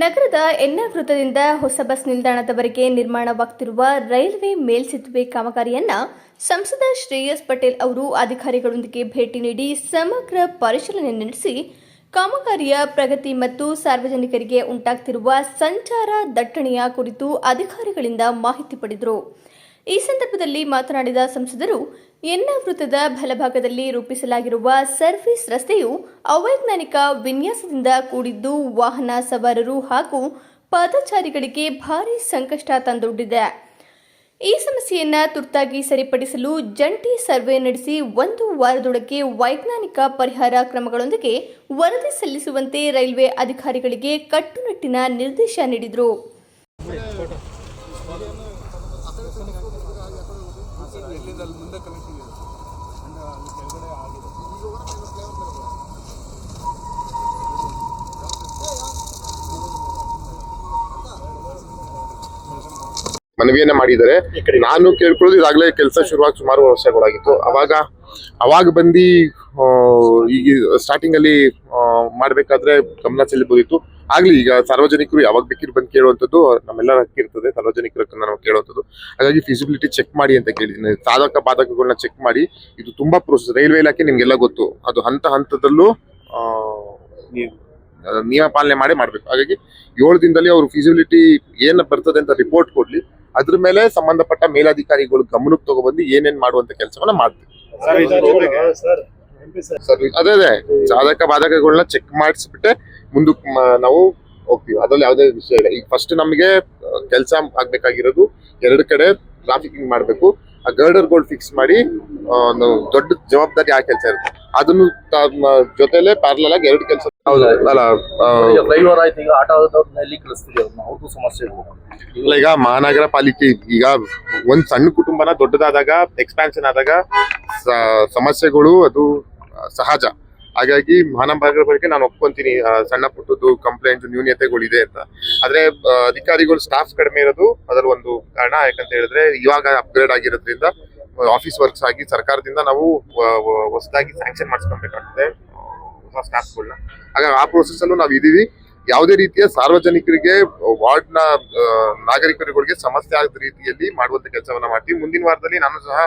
ನಗರದ ಎನ್ನ ವೃತ್ತದಿಂದ ಹೊಸ ಬಸ್ ನಿಲ್ದಾಣದವರೆಗೆ ನಿರ್ಮಾಣವಾಗುತ್ತಿರುವ ರೈಲ್ವೆ ಮೇಲ್ಸೇತುವೆ ಕಾಮಗಾರಿಯನ್ನ ಸಂಸದ ಶ್ರೇಯಸ್ ಪಟೇಲ್ ಅವರು ಅಧಿಕಾರಿಗಳೊಂದಿಗೆ ಭೇಟಿ ನೀಡಿ ಸಮಗ್ರ ಪರಿಶೀಲನೆ ನಡೆಸಿ ಕಾಮಗಾರಿಯ ಪ್ರಗತಿ ಮತ್ತು ಸಾರ್ವಜನಿಕರಿಗೆ ಉಂಟಾಗ್ತಿರುವ ಸಂಚಾರ ದಟ್ಟಣೆಯ ಕುರಿತು ಅಧಿಕಾರಿಗಳಿಂದ ಮಾಹಿತಿ ಪಡೆದರು. ಈ ಸಂದರ್ಭದಲ್ಲಿ ಮಾತನಾಡಿದ ಸಂಸದರು, ಎನ್ನ ವೃತ್ತದ ಬಲಭಾಗದಲ್ಲಿ ರೂಪಿಸಲಾಗಿರುವ ಸರ್ಫೀಸ್ ರಸ್ತೆಯು ಅವೈಜ್ಞಾನಿಕ ವಿನ್ಯಾಸದಿಂದ ಕೂಡಿದ್ದು ವಾಹನ ಸವಾರರು ಹಾಗೂ ಪಾದಚಾರಿಗಳಿಗೆ ಭಾರಿ ಸಂಕಷ್ಟ ತಂದೊಡ್ಡಿದೆ. ಈ ಸಮಸ್ಯೆಯನ್ನ ತುರ್ತಾಗಿ ಸರಿಪಡಿಸಲು ಜಂಟಿ ಸರ್ವೆ ನಡೆಸಿ ಒಂದು ವಾರದೊಳಗೆ ವೈಜ್ಞಾನಿಕ ಪರಿಹಾರ ಕ್ರಮಗಳೊಂದಿಗೆ ವರದಿ ಸಲ್ಲಿಸುವಂತೆ ರೈಲ್ವೆ ಅಧಿಕಾರಿಗಳಿಗೆ ಕಟ್ಟುನಿಟ್ಟಿನ ನಿರ್ದೇಶ ನೀಡಿದರು. ముందే కలెక్షన్ చేస్తాం అండ్ ಮನವಿಯನ್ನ ಮಾಡಿದ್ದಾರೆ. ನಾನು ಕೇಳ್ಕೊಳ್ಳೋದು ಇದಾಗಲೇ ಕೆಲಸ ಶುರುವಾಗಿ ಸುಮಾರು ವರ್ಷಗಳಾಗಿತ್ತು ಅವಾಗ ಅವಾಗ ಬಂದು ಈಗ ಸ್ಟಾರ್ಟಿಂಗ್ ಅಲ್ಲಿ ಮಾಡ್ಬೇಕಾದ್ರೆ ಗಮನ ಚೆಲ್ಲಬಹುದಿತ್ತು ಆಗ್ಲಿ ಈಗ ಸಾರ್ವಜನಿಕರು ಯಾವಾಗ ಬೇಕಿದ್ರು ಬಂದು ಕೇಳುವಂಥದ್ದು ನಮ್ಮೆಲ್ಲರ ಹಕ್ಕಿರ್ತದೆ ಸಾರ್ವಜನಿಕರ ನಾವು ಕೇಳುವಂಥದ್ದು. ಹಾಗಾಗಿ ಫಿಸಿಬಿಲಿಟಿ ಚೆಕ್ ಮಾಡಿ ಅಂತ ಕೇಳಿದ್ದೀನಿ ಸಾಧಕ ಬಾಧಕಗಳನ್ನ ಚೆಕ್ ಮಾಡಿ ಇದು ತುಂಬಾ ಪ್ರೋಸೆಸ್ ರೈಲ್ವೆ ಇಲಾಖೆ ನಿಮ್ಗೆಲ್ಲ ಗೊತ್ತು. ಅದು ಹಂತ ಹಂತದಲ್ಲೂ ನಿಯಮ ಪಾಲನೆ ಮಾಡಿ ಮಾಡ್ಬೇಕು. ಹಾಗಾಗಿ ಏಳು ದಿನದಲ್ಲಿ ಅವರು ಫಿಸಿಬಿಲಿಟಿ ಏನ್ ಬರ್ತದೆ ಅಂತ ರಿಪೋರ್ಟ್ ಕೊಡ್ಲಿ. ಅದ್ರ ಮೇಲೆ ಸಂಬಂಧಪಟ್ಟ ಮೇಲಾಧಿಕಾರಿಗಳು ಗಮನಕ್ಕೆ ತಗೊಬಂದು ಏನೇನ್ ಮಾಡುವಂತ ಕೆಲಸವನ್ನ ಮಾಡ್ತೀವಿ. ಸರ್ ಸರ್ ಸರ್ ಅದೇ ಅದೇ. ಸಾಧಕ ಬಾಧಕಗಳನ್ನ ಚೆಕ್ ಮಾಡಿಸ್ಬಿಟ್ಟೆ ಮುಂದಕ್ಕೆ ನಾವು ಹೋಗ್ತೀವಿ. ಅದ್ರಲ್ಲಿ ಯಾವುದೇ ವಿಷಯ ಇಲ್ಲ. ಈಗ ಫಸ್ಟ್ ನಮಗೆ ಕೆಲಸ ಆಗ್ಬೇಕಾಗಿರೋದು ಎರಡು ಕಡೆ ಟ್ರಾಫಿಕಿಂಗ್ ಮಾಡಬೇಕು. ಆ ಗರ್ಡರ್ಗಳು ಫಿಕ್ಸ್ ಮಾಡಿ ಒಂದು ದೊಡ್ಡ ಜವಾಬ್ದಾರಿ ಆ ಕೆಲಸ ಇರುತ್ತೆ. ಅದನ್ನು ಜೊತೆಲೆ ಪ್ಯಾರಲಲ್ ಆಗಿ ಎರಡು ಕೆಲಸ ಹೌದು. ಅಲ್ಲ ಫ್ಲೈಓವರ್ ಆಯ್ತು ಈಗ ಆಟ ಆಡೋದ್ರಲ್ಲಿ ಕಳಿಸ್ತೀವಿ ಅವ್ರನ್ನ ಅವ್ರಿಗೂ ಸಮಸ್ಯೆ ಇರ್ಬೋದು. ಇಲ್ಲ ಈಗ ಮಹಾನಗರ ಪಾಲಿಕೆ ಈಗ ಒಂದ್ ಸಣ್ಣ ಕುಟುಂಬನ ದೊಡ್ಡದಾದಾಗ ಎಕ್ಸ್ಪಾನ್ಷನ್ ಆದಾಗ ಸ- ಸಮಸ್ಯೆಗಳು ಅದು ಸಹಜ. ಹಾಗಾಗಿ ಮಹಾನಗರ ಪಾಲಿಕೆ ನಾನು ಒಪ್ಕೊಂತೀನಿ ಆ, ಸಣ್ಣ ಪುಟ್ಟದ್ದು ಕಂಪ್ಲೇಂಟ್ ನ್ಯೂನ್ಯತೆಗಳಿದೆ ಅಂತ. ಆದ್ರೆ ಆ, ಅಧಿಕಾರಿಗಳು ಸ್ಟಾಫ್ ಕಡಿಮೆ ಇರೋದು ಅದರ ಒಂದು ಕಾರಣ. ಯಾಕಂತ ಹೇಳಿದ್ರೆ ಇವಾಗ ಅಪ್ಗ್ರೇಡ್ ಆಗಿರೋದ್ರಿಂದ ಆಫೀಸ್ ವರ್ಕ್ಸ್ ಆಗಿ ಸರ್ಕಾರದಿಂದ ನಾವು ಹೊಸದಾಗಿ ಸ್ಯಾಂಕ್ಷನ್ ಮಾಡಿಸ್ಕೊಬೇಕಾಗ್ತದೆ. ಹೊಸ ಸ್ಟಾಫ್ಗಳನ್ನ. ಹಾಗಾಗಿ ಆ ಪ್ರೋಸೆಸ್ ಅಲ್ಲೂ ನಾವು ಇದೀವಿ ಯಾವುದೇ ರೀತಿಯ ಸಾರ್ವಜನಿಕರಿಗೆ ವಾರ್ಡ್ನ ನಾಗರಿಕರುಗಳಿಗೆ ಸಮಸ್ಯೆ ಆಗದ ರೀತಿಯಲ್ಲಿ ಮಾಡುವಂತ ಕೆಲಸವನ್ನ ಮಾಡ್ತೀವಿ. ಮುಂದಿನ ವಾರದಲ್ಲಿ ನಾನು ಸಹ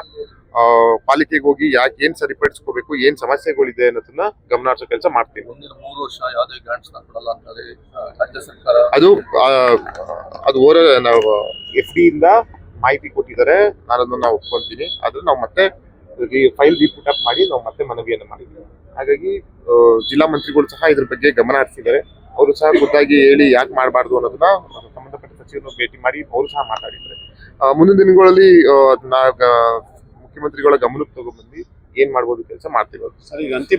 ಪಾಲಿಕೆಗೆ ಹೋಗಿ ಯಾಕೆ ಏನ್ ಸರಿಪಡಿಸ್ಕೋಬೇಕು ಏನ್ ಸಮಸ್ಯೆಗಳಿದೆ ಅನ್ನೋದನ್ನ ಗಮನಾರ್ಹ ಕೆಲಸ ಮಾಡ್ತೀವಿ. ಮುಂದಿನ ಮೂರು ವರ್ಷ ಯಾವುದೇ ಗ್ರಾಂಟ್ಸ್ ಕೊಡಲ್ಲ ಅಂತ ಆ, ರಾಜ್ಯ ಸರ್ಕಾರ ಅದು ಅದು ಓರ ನಾವು ಎಫ್ ಡಿ ಇಂದ ಮಾಹಿತಿ ಕೊಟ್ಟಿದ್ದಾರೆ. ನಾನು ಅದನ್ನ ನಾವು ಒಪ್ಕೊಂತೀನಿ ಆದ್ರೆ ನಾವು ಮತ್ತೆ ಫೈಲ್ ರಿಪುಟ್ ಅಪ್ ಮಾಡಿ ನಾವು ಮತ್ತೆ ಮನವಿಯನ್ನು ಮಾಡಿದ್ವಿ. ಹಾಗಾಗಿ ಜಿಲ್ಲಾ ಮಂತ್ರಿಗಳು ಸಹ ಇದ್ರ ಬಗ್ಗೆ ಗಮನ ಹರಿಸಿದ್ದಾರೆ. ಅವರು ಸಹ ಖುದ್ದಾಗಿ ಹೇಳಿ ಯಾಕೆ ಮಾಡಬಾರ್ದು ಅನ್ನೋದನ್ನ ಸಂಬಂಧಪಟ್ಟ ಸಚಿವರನ್ನು ಭೇಟಿ ಮಾಡಿ ಅವರು ಸಹ ಮಾತಾಡಿದ್ದಾರೆ. ಮುಂದಿನ ದಿನಗಳಲ್ಲಿ ಅದನ್ನ ಮುಖ್ಯಮಂತ್ರಿಗಳ ಗಮನಕ್ಕೆ ತಗೊಂಡ್ಬಂದು ಏನ್ ಮಾಡ್ಬೋದು ಕೆಲಸ ಮಾಡ್ತೀವಿ ಸರ್